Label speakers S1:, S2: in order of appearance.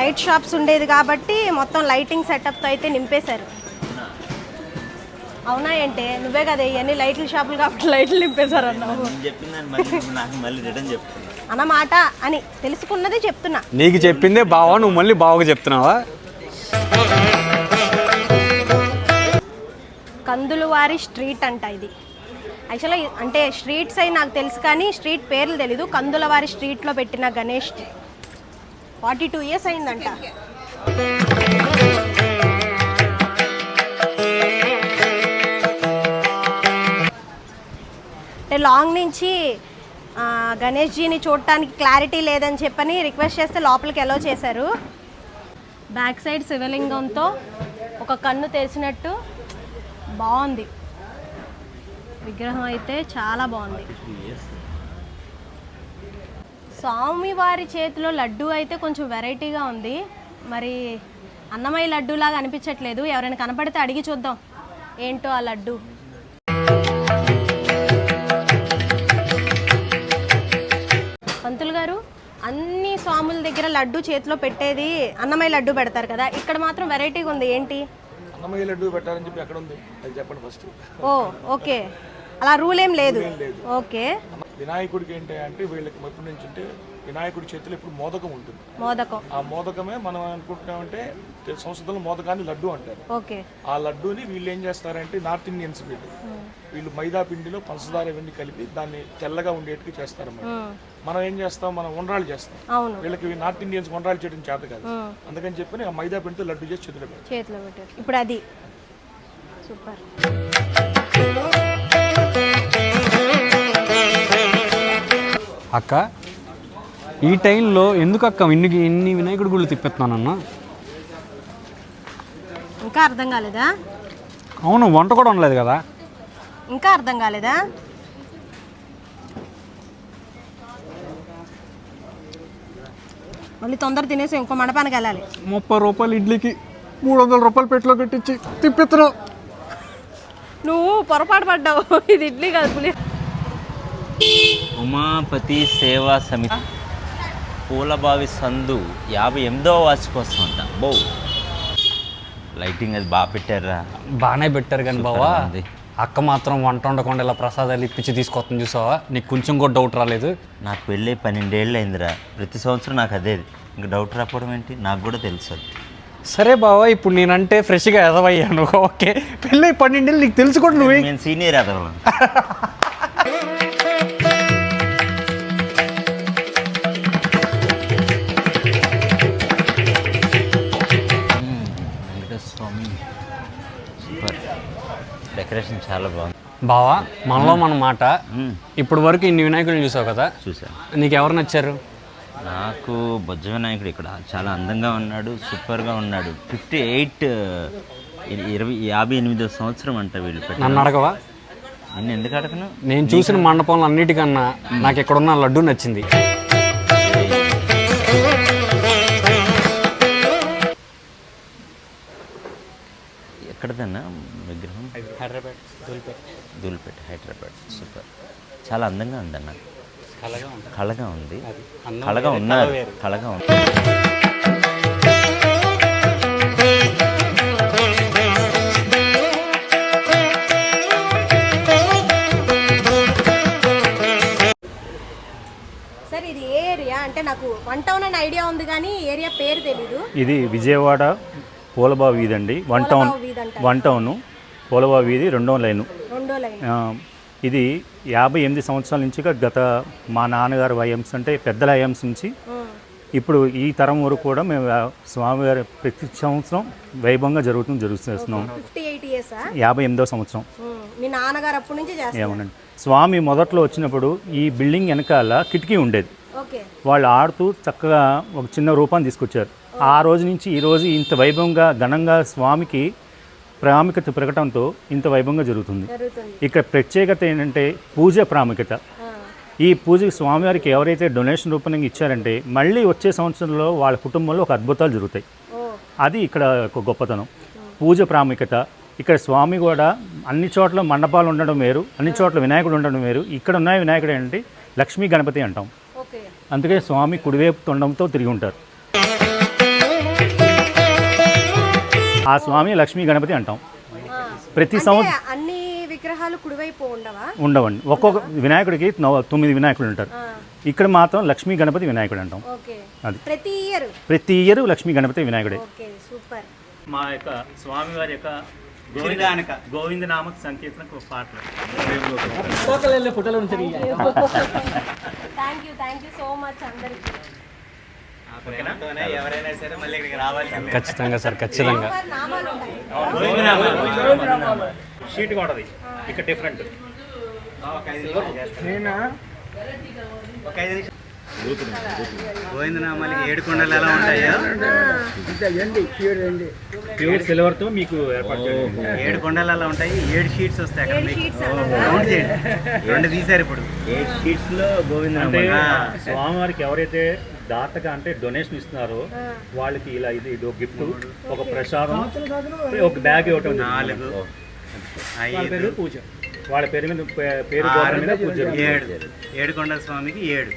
S1: Light shops ఉండేది కాబట్టి మొత్తం లైటింగ్ సెటప్తో అయితే నింపేశారు. అవునా ఏంటి? నువ్వే కదా ఇవన్నీ లైట్ల షాపులు కాబట్టి లైట్లు నింపేశారు అన్నావు అన్నమాట అని తెలుసుకున్నదే చెప్తున్నా.
S2: నీకు చెప్పిందే బావా నువ్వు మళ్ళీ బావగా చెప్తున్నావా?
S1: కందులవారి స్ట్రీట్ అంట ఇది. యాక్చువల్గా అంటే స్ట్రీట్స్ అయి నాకు తెలుసు కానీ స్ట్రీట్ పేర్లు తెలీదు. కందులవారి స్ట్రీట్లో పెట్టిన గణేష్ ఫార్టీ టూ ఇయర్స్ అయిందంట. అంటే లాంగ్ నుంచి గణేష్జీని గణేష్ జీని చూడటానికి క్లారిటీ లేదని చెప్పని రిక్వెస్ట్ చేస్తే లోపలికి ఎలో చేశారు. బ్యాక్ సైడ్ శివలింగంతో ఒక కన్ను తెరిచినట్టు బాగుంది. విగ్రహం అయితే చాలా బాగుంది. స్వామివారి చేతిలో లడ్డు అయితే కొంచెం వెరైటీగా ఉంది. మరి అన్నమయ్య లడ్డూలాగా అనిపించట్లేదు. ఎవరైనా కనపడితే అడిగి చూద్దాం. ఏంటో ఆ లడ్డు? పంతులు గారు అన్ని స్వాముల దగ్గర లడ్డు చేతిలో పెట్టేది అన్నమయ్య లడ్డు పెడతారు కదా. ఇక్కడ మాత్రం వెరైటీగా ఉంది. ఏంటి?
S3: అన్నమయ్య లడ్డు పెట్టాలని చెప్పి ఎక్కడ ఉంది? అది చెప్పండి ఫస్ట్
S1: ఓ ఓకే. అలా రూల్ ఏం లేదు. ఓకే.
S3: వినాయకుడికి ఏంటి అంటే వీళ్ళకి ఎప్పటి నుంచి అంటే వినాయకుడి చేతిలో ఇప్పుడు మోదకం ఉంటుంది.
S1: మోదకం.
S3: ఆ మోదకమే మనం అనుకుంటున్నామంటే సంస్కృతంలో మోదకాన్ని లడ్డు అంటారు.
S1: ఓకే.
S3: ఆ లడ్డూని వీళ్ళు ఏం చేస్తారంటే నార్త్ ఇండియన్స్ వీళ్ళు. వీళ్ళు మైదా పిండిలో పంచదార ఇవన్నీ కలిపి దాన్ని తెల్లగా ఉండేట్టుగా చేస్తారన్నమాట. మనం ఏం చేస్తాం? మనం ఉండ్రాలు చేస్తాం. వీళ్ళకి నార్త్ ఇండియన్స్ ఉండ్రాలు చేయడం చేత కాదు. అందుకని చెప్పి ఆ మైదా పిండితో లడ్డు చేసి చేతిలో పెడతారు
S1: చేతిలో పెట్టారు. ఇప్పుడు అది. సూపర్.
S2: అక్క ఈ టైంలో ఎందుకు అక్క ఇన్ని ఇన్ని వినాయకుడి గుళ్ళు తిప్పెత్తున్నానన్నా?
S1: ఇంకా అర్థం కాలేదా?
S2: అవును వంట కూడా ఉండలేదు కదా.
S1: ఇంకా అర్థం కాలేదా? మళ్ళీ తొందర తినేసి ఇంకో మండపానికి వెళ్ళాలి.
S2: ముప్పై రూపాయలు ఇడ్లీకి మూడు వందల రూపాయలు పెట్టులో కట్టించి తిప్పెత్తున్నావు
S1: నువ్వు పొరపాటు పడ్డావు. ఇది ఇడ్లీ కాదు పులి
S4: ఉమాపతి సేవా సమితి. పూలబావి సందు యాభై ఎనిమిదవ వార్షికోత్సవం అంట బో. లైటింగ్ అది బాగా పెట్టారా
S2: బాగానే పెట్టారు కానీ బావా. అక్క మాత్రం వంట వండకుండా ఇలా ప్రసాదాలు ఇప్పించి తీసుకొస్తుంది చూసావా? నీకు కొంచెం కూడా డౌట్ రాలేదు?
S4: నాకు పెళ్ళి పన్నెండేళ్ళు అయిందిరా. ప్రతి సంవత్సరం నాకు అదే ఇంకా డౌట్ రాకపోవడం ఏంటి? నాకు కూడా తెలుసు అది.
S2: సరే బావా ఇప్పుడు నేనంటే ఫ్రెష్గా ఎదవయ్యాను ఓకే. పెళ్ళి పన్నెండేళ్ళు నీకు తెలుసు కూడా నువ్వే.
S4: నేను సీనియర్ అదవలను చాలా బాగుంది.
S2: బావా మనలో మన మాట.
S4: మ్మ్.
S2: ఇప్పుడు వరకు ఇన్ని వినాయకుడిని చూసావు కదా?
S4: చూసాను
S2: నీకు ఎవరు నచ్చారు?
S4: నాకు బొజ్జ వినాయకుడు ఇక్కడ చాలా అందంగా ఉన్నాడు సూపర్గా ఉన్నాడు. ఫిఫ్టీ ఎయిట్ ఇరవై యాభై ఎనిమిదో సంవత్సరం అంట వీళ్ళు
S2: నన్ను అడగవా?
S4: నిన్ను ఎందుకు అడగను?
S2: నేను చూసిన మండపంలో అన్నిటికన్నా నాకు ఇక్కడున్న లడ్డు నచ్చింది.
S4: ఎక్కడదన్నా విగ్రహం? హైదరాబాద్ దూల్పేట హైదరాబాద్. సూపర్. చాలా అందంగా ఉందన్న. కళగా ఉంది. కళగా ఉన్నారు కళగా ఉంది
S1: సార్ ఇది ఏ ఏరియా? అంటే నాకు వన్ టౌన్ అని ఐడియా ఉంది కానీ ఏరియా పేరు తెలీదు.
S5: ఇది విజయవాడ పూలబావి వీధి అండి. One town. One town Poolabavi వీధి రెండో లైను. ఇది యాభై ఎనిమిది సంవత్సరాల నుంచి గత మా నాన్నగారు ఐఎమ్స్ అంటే పెద్దల ఐఎమ్స్ నుంచి ఇప్పుడు ఈ తరం వరకు కూడా మేము స్వామివారి ప్రతి సంవత్సరం వైభవంగా జరుగుతుంది జరుగుతున్నాం యాభై ఎనిమిదో సంవత్సరం.
S1: మీ నాన్నగారు అప్పటి నుంచి చేస్తారు
S5: ఏమనండి. స్వామి మొదట్లో వచ్చినప్పుడు ఈ బిల్డింగ్ వెనకాల కిటికీ ఉండేది. వాళ్ళు ఆడుతూ చక్కగా ఒక చిన్న రూపాన్ని తీసుకొచ్చారు. ఆ రోజు నుంచి ఈ రోజు ఇంత వైభవంగా ఘనంగా స్వామికి ప్రాముఖ్యత పెరగటంతో ఇంత వైభవంగా జరుగుతుంది. ఇక్కడ ప్రత్యేకత ఏంటంటే పూజ ప్రాముఖ్యత. ఈ పూజకి స్వామివారికి ఎవరైతే డొనేషన్ రూపంగా ఇచ్చారంటే మళ్ళీ వచ్చే సంవత్సరంలో వాళ్ళ కుటుంబంలో ఒక అద్భుతాలు జరుగుతాయి. అది ఇక్కడ ఒక గొప్పతనం. పూజ ప్రాముఖ్యత. ఇక్కడ స్వామి కూడా అన్ని చోట్ల మండపాలు ఉండడం వేరు అన్ని చోట్ల వినాయకుడు ఉండడం వేరు. ఇక్కడ ఉన్న వినాయకుడు ఏంటంటే లక్ష్మీ గణపతి అంటాం. అందుకే స్వామి కుడివైపు తొండంతో తిరిగి ఉంటారు. ఆ స్వామి లక్ష్మీ గణపతి అంటాం. ప్రతి సంవత్సరం
S1: అన్ని విగ్రహాలు కుడివైపు ఉండవా?
S5: ఉండవండి. ఒక్కొక్క వినాయకుడికి నవ- తొమ్మిది వినాయకుడు ఉంటారు. ఇక్కడ మాత్రం లక్ష్మీ గణపతి వినాయకుడు అంటాం.
S1: ఓకే.
S5: అది.
S1: ప్రతి ఇయర్?
S5: ప్రతి year Lakshmi Ganapati వినాయకుడే.
S1: Okay super.
S5: మా యొక్క స్వామివారి యొక్క గోవింద గోవింద నామక సంకీర్తన పాటలు
S1: thank you thank you so much అందరికి
S6: ఎవరైనా సరే మళ్ళీ ఇక్కడికి రావాల్సిందే
S2: ఖచ్చితంగా సార్ ఖచ్చితంగా.
S5: షీట్ కూడా ఇక్కడ డిఫరెంట్
S6: గోవిందనామాలకి ఏడు కొండలు ఎలా ఉంటాయో?
S5: ప్యూర్ సిల్వర్తో మీకు ఏర్పాటు చేయండి.
S6: ఏడు కొండలు ఎలా ఉంటాయి. ఏడు షీట్స్ వస్తాయి అక్కడ? కౌంట్ చేయండి. రెండు తీశారు ఇప్పుడు. ఏడు షీట్స్లో
S5: అంటే
S6: గోవిందనామాలు
S5: స్వామివారికి ఎవరైతే దాతగా అంటే డొనేషన్ ఇస్తున్నారో. వాళ్ళకి ఇలా ఇది ఇది ఒక గిఫ్ట్ ఒక ప్రసాదం ఒక బ్యాగ్ ఇవ్వటం.
S6: నాలుగు. ఐదు.
S5: వాళ్ళ పేరు మీద పే- పేరు మీద పూజ.
S6: ఏడు ఏడు. కొండల స్వామికి ఏడు.